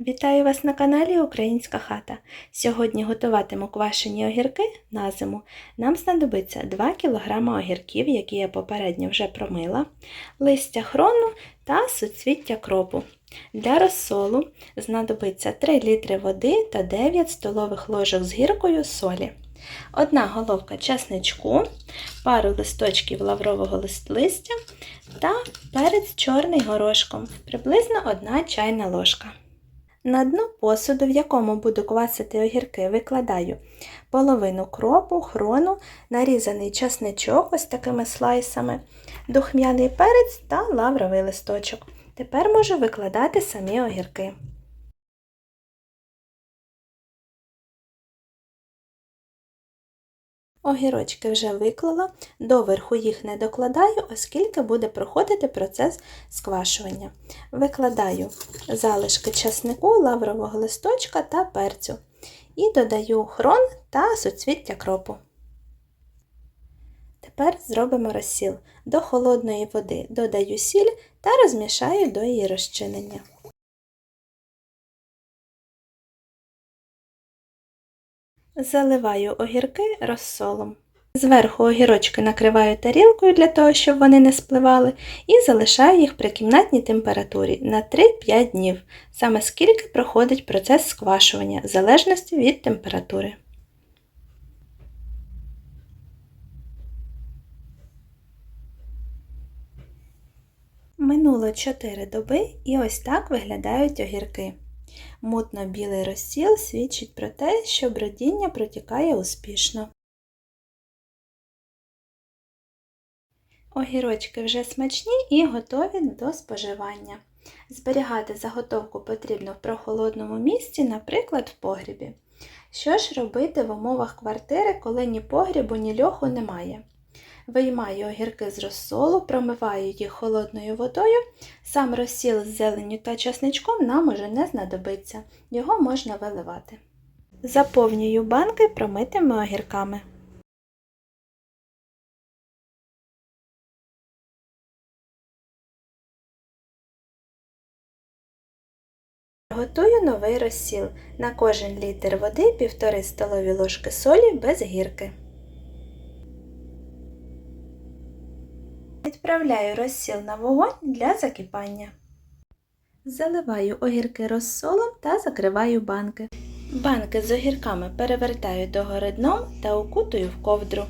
Вітаю вас на каналі Українська хата. Сьогодні готуватиму квашені огірки на зиму. Нам знадобиться 2 кг огірків, які я попередньо вже промила, листя хрону та суцвіття кропу. Для розсолу знадобиться 3 літри води та 9 столових ложок з гіркою солі. Одна головка часничку, пару листочків лаврового лист- листя та перець чорний горошком, приблизно 1 чайна ложка. На дно посуду, в якому буду квасити огірки, викладаю половину кропу, хрону, нарізаний часничок ось такими слайсами, духмяний перець та лавровий листочок. Тепер можу викладати самі огірки. Огірочки вже виклала, доверху їх не докладаю, оскільки буде проходити процес сквашування. Викладаю залишки часнику, лаврового листочка та перцю і додаю хрон та суцвіття кропу. Тепер зробимо розсіл. До холодної води додаю сіль та розмішаю до її розчинення. Заливаю огірки розсолом. Зверху огірочки накриваю тарілкою для того, щоб вони не спливали, і залишаю їх при кімнатній температурі на 3-5 днів, саме скільки проходить процес сквашування, в залежності від температури. Минуло 4 доби і ось так виглядають огірки. Мутно-білий розсіл свідчить про те, що бродіння протікає успішно. Огірочки вже смачні і готові до споживання. Зберігати заготовку потрібно в прохолодному місці, наприклад, в погрібі. Що ж робити в умовах квартири, коли ні погрібу, ні льоху немає? Виймаю огірки з розсолу, промиваю їх холодною водою. Сам розсіл з зеленню та часничком нам уже не знадобиться, його можна виливати. Заповнюю банки промитими огірками. Готую новий розсіл. На кожен літр води 1,5 столові ложки солі без гірки. Відправляю розсіл на вогонь для закипання. Заливаю огірки розсолом та закриваю банки. Банки з огірками перевертаю догори дном та укутую в ковдру.